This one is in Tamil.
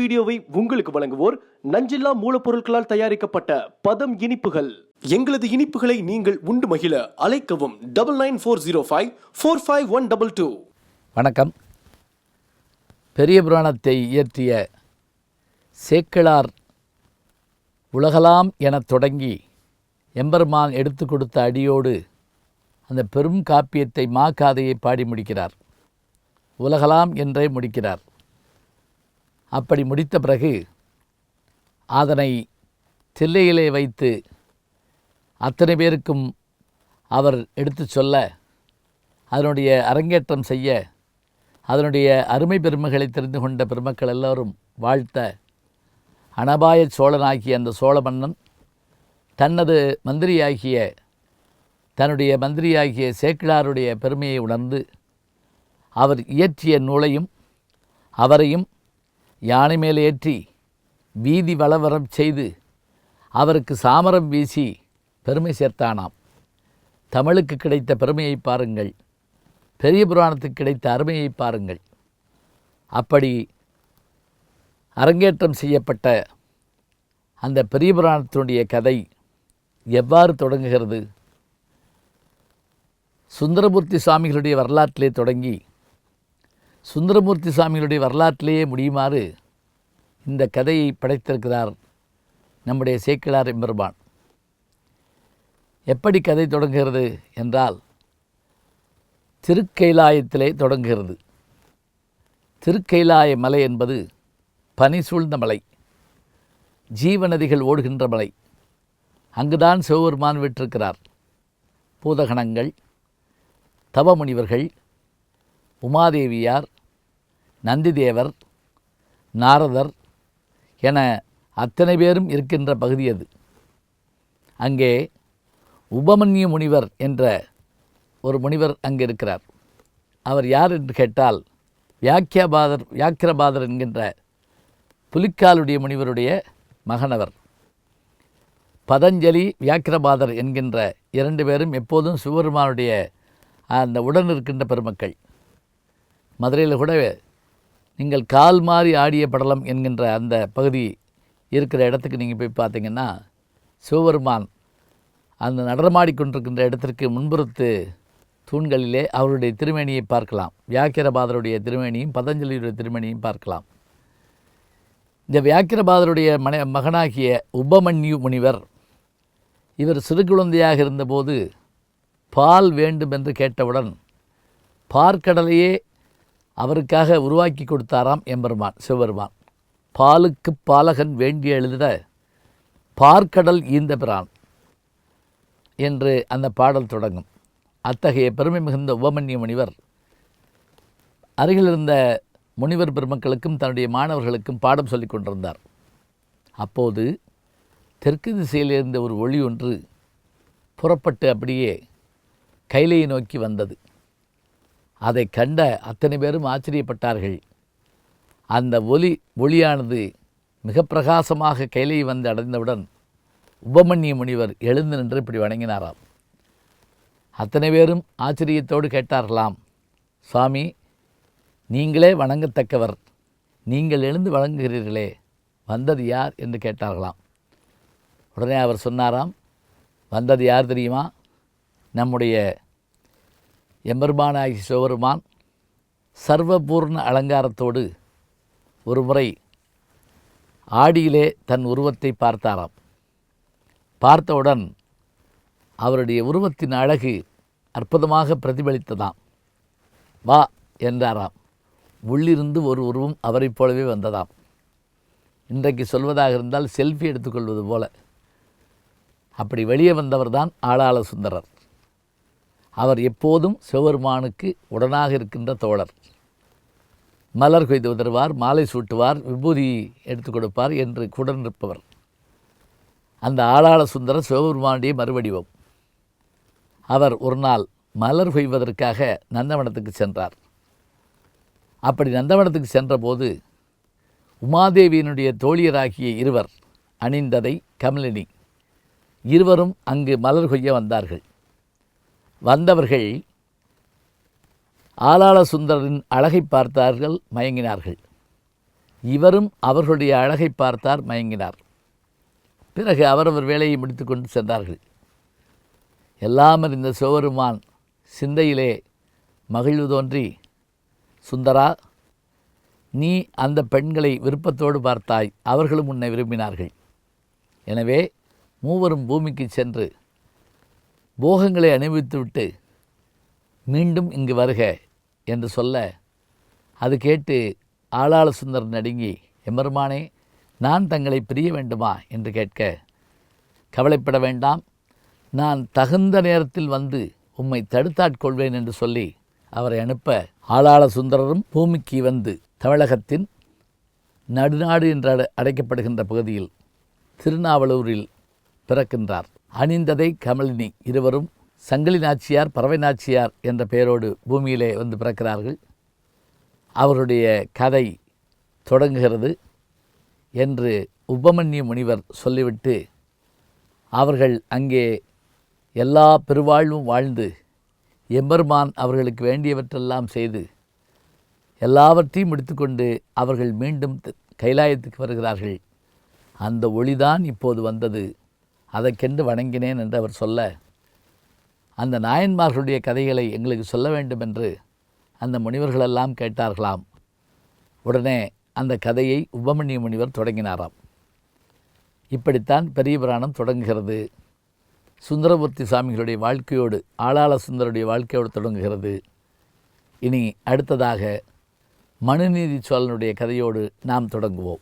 வீடியோவை உங்களுக்கு வழங்குவோர் நஞ்சில்லா மூலப்பொருட்களால் தயாரிக்கப்பட்ட பதம் இனிப்புகள். எங்களது இனிப்புகளை நீங்கள் உண்டு மகிழ அழைக்கவும் double nine four zero five four five one double two. வணக்கம். பெரிய புராணத்தை இயற்றிய சேக்கிழார் உலகலாம் எனத் தொடங்கி எம்பெருமான் எடுத்து கொடுத்த அடியோடு அந்த பெரும் காப்பியத்தை மாக்காதையை பாடி முடிக்கிறார். உலகலாம் என்றே முடிக்கிறார். அப்படி முடித்த பிறகு அதனை தில்லையிலே வைத்து அத்தனை பேருக்கும் அவர் எடுத்துச் சொல்ல அதனுடைய அரங்கேற்றம் செய்ய அதனுடைய அருமை பெருமைகளை தெரிந்து கொண்ட பெருமக்கள் எல்லோரும் வாழ்த்த அனபாய சோழனாகிய அந்த சோழ மன்னன் தனது மந்திரியாகிய தன்னுடைய மந்திரியாகிய சேக்கிழாருடைய பெருமையை உணர்ந்து அவர் இயற்றிய நூலையும் அவரையும் யானை மேல் ஏற்றி வீதி வளவரம் செய்து அவருக்கு சாமரம் வீசி பெருமை சேர்த்தானாம். தமிழுக்கு கிடைத்த பெருமையை பாருங்கள். பெரிய புராணத்துக்கு கிடைத்த அருமையை பாருங்கள். அப்படி அரங்கேற்றம் செய்யப்பட்ட அந்த பெரிய புராணத்தினுடைய கதை எவ்வாறு தொடங்குகிறது? சுந்தரமூர்த்தி சுவாமிகளுடைய வரலாற்றிலே தொடங்கி சுந்தரமூர்த்தி சுவாமிகளுடைய வரலாற்றிலேயே முடியுமாறு இந்த கதையை படைத்திருக்கிறார் நம்முடைய சேக்கிழார் எம்பெருமான். எப்படி கதை தொடங்குகிறது என்றால் திருக்கைலாயத்திலே தொடங்குகிறது. திருக்கைலாய மலை என்பது பனி சூழ்ந்த மலை ஜீவநதிகள் ஓடுகின்ற மலை. அங்குதான் சிவபெருமான் விட்டிருக்கிறார் பூதகணங்கள் தவமுனிவர்கள் உமாதேவியார் நந்திதேவர் நாரதர் என அத்தனை பேரும் இருக்கின்ற பகுதி அது. அங்கே உபமன்ய முனிவர் என்ற ஒரு முனிவர் அங்கே இருக்கிறார். அவர் யார் என்று கேட்டால் வியாக்கியபாதர் வியாக்கிரபாதர் என்கின்ற புலிக்காலுடைய முனிவருடைய மகனவர் பதஞ்சலி வியாக்கிரபாதர் என்கின்ற இரண்டு பேரும் எப்போதும் சிவபெருமானுடைய அந்த உடன் இருக்கின்ற பெருமக்கள். மதுரையில் கூட நீங்கள் கால் மாறி ஆடிய படலம் என்கின்ற அந்த பகுதி இருக்கிற இடத்துக்கு நீங்கள் போய் பார்த்தீங்கன்னா சிவபெருமான் அந்த நடனமாடி கொண்டிருக்கின்ற இடத்திற்கு முன்புறத்து தூண்களிலே அவருடைய திருமேனியை பார்க்கலாம். வியாக்கிரபாதருடைய திருமேனியும் பதஞ்சலியுடைய திருமேனியும் பார்க்கலாம். இந்த வியாக்கிரபாதருடைய மன மகனாகிய உபமன்யு முனிவர் இவர் சிறு குழந்தையாக இருந்தபோது பால் வேண்டும் என்று கேட்டவுடன் பார்க்கடலையே அவருக்காக உருவாக்கி கொடுத்தாராம் எம்பெருமான் சிவபெருமான். பாலுக்கு பாலகன் வேண்டி எழுத பார்க்கடல் ஈந்த பிரான் என்று அந்த பாடல் தொடங்கும். அத்தகைய பெருமை மிகுந்த உபமன்ய முனிவர் அருகில் இருந்த முனிவர் பெருமக்களுக்கும் தன்னுடைய மாணவர்களுக்கும் பாடம் சொல்லிக் கொண்டிருந்தார். அப்போது தெற்கு திசையில் இருந்த ஒரு ஒளி ஒன்று புறப்பட்டு அப்படியே கைலையை நோக்கி வந்தது. அதை கண்ட அத்தனை பேரும் ஆச்சரியப்பட்டார்கள். அந்த ஒலி ஒளியானது மிக பிரகாசமாக கைலையை வந்து அடைந்தவுடன் உபமன்ய முனிவர் எழுந்து நின்று இப்படி வணங்கினாராம். அத்தனை பேரும் ஆச்சரியத்தோடு கேட்டார்களாம் சுவாமி நீங்களே வணங்கத்தக்கவர். நீங்கள் எழுந்து வணங்குகிறீர்களே வந்தது யார்? என்று கேட்டார்களாம். உடனே அவர் சொன்னாராம் வந்தது யார் தெரியுமா? நம்முடைய எம்பெருமானாகி சிவபெருமான் சர்வபூர்ண அலங்காரத்தோடு ஒரு முறை ஆடியிலே தன் உருவத்தை பார்த்தாராம். பார்த்தவுடன் அவருடைய உருவத்தின் அழகு அற்புதமாக பிரதிபலித்ததாம். வா என்றாராம். உள்ளிருந்து ஒரு உருவம் அவரைப் போலவே வந்ததாம். இன்றைக்கு சொல்வதாக இருந்தால் செல்ஃபி எடுத்துக்கொள்வது போல. அப்படி வெளியே வந்தவர் தான் ஆளாள சுந்தரர். அவர் எப்போதும் சிவபெருமானுக்கு உடனாக இருக்கின்ற தோழர். மலர் கொய்து உதருவார் மாலை சூட்டுவார் விபூதி எடுத்துக் கொடுப்பார் என்று குடன் இருப்பவர் அந்த ஆளாள சுந்தர சிவபெருமானுடைய மறுவடிவம். அவர் ஒரு நாள் மலர் கொய்வதற்காக நந்தவனத்துக்கு சென்றார். அப்படி நந்தவனத்துக்கு சென்றபோது உமாதேவியினுடைய தோழியராகிய இருவர் அணிந்ததை கமலினி இருவரும் அங்கு மலர் கொய்ய வந்தார்கள். வந்தவர்கள் ஆலாள சுந்தரின் அழகை பார்த்தார்கள் மயங்கினார்கள். இவரும் அவர்களுடைய அழகை பார்த்தார் மயங்கினார். பிறகு அவரவர் வேலையை முடித்துக்கொண்டு சென்றார்கள். எல்லாம் இந்த சிவபெருமான் சிந்தையிலே மகிழ்வு தோன்றி சுந்தரா நீ அந்த பெண்களை விருப்பத்தோடு பார்த்தாய் அவர்களும் உன்னை விரும்பினார்கள். எனவே மூவரும் பூமிக்கு சென்று போகங்களை அனுபவித்துவிட்டு மீண்டும் இங்கு வருக என்று சொல்ல அது கேட்டு ஆளாள சுந்தர் நடுங்கி எம்பெருமானே நான் தங்களை பிரிய வேண்டுமா? என்று கேட்க கவலைப்பட வேண்டாம். நான் தகுந்த நேரத்தில் வந்து உம்மை தடுத்தாட்கொள்வேன் என்று சொல்லி அவரை அனுப்ப ஆளாள சுந்தரரும் பூமிக்கு வந்து தமிழகத்தின் நடுநாடு என்று அடை- அழைக்கப்படுகின்ற பகுதியில் திருநாவலூரில் பிறக்கின்றார். அணிந்ததை கமலினி. இருவரும் சங்கிலி நாச்சியார் பறவை நாச்சியார் என்ற பெயரோடு பூமியிலே வந்து பிறக்கிறார்கள். அவருடைய கதை தொடங்குகிறது என்று உபமன்ய முனிவர் சொல்லிவிட்டு அவர்கள் அங்கே எல்லா பெருவாழ்வும் வாழ்ந்து எம்பெருமான் அவர்களுக்கு வேண்டியவற்றெல்லாம் செய்து எல்லாவற்றையும் முடித்துக்கொண்டு அவர்கள் மீண்டும் கைலாயத்துக்கு வருகிறார்கள். அந்த ஒளிதான் இப்போது வந்தது. அதை கெண்டு வணங்கினேன் என்று அவர் சொல்ல அந்த நாயன்மார்களுடைய கதைகளை எங்களுக்கு சொல்ல வேண்டும் என்று அந்த முனிவர்களெல்லாம் கேட்டார்களாம். உடனே அந்த கதையை உபமணிய முனிவர் தொடங்கினாராம். இப்படித்தான் பெரிய புராணம் தொடங்குகிறது. சுந்தரமூர்த்தி சாமிகளுடைய வாழ்க்கையோடு ஆளாள சுந்தருடைய வாழ்க்கையோடு தொடங்குகிறது. இனி அடுத்ததாக மனுநீதி சோழனுடைய கதையோடு நாம் தொடங்குவோம்.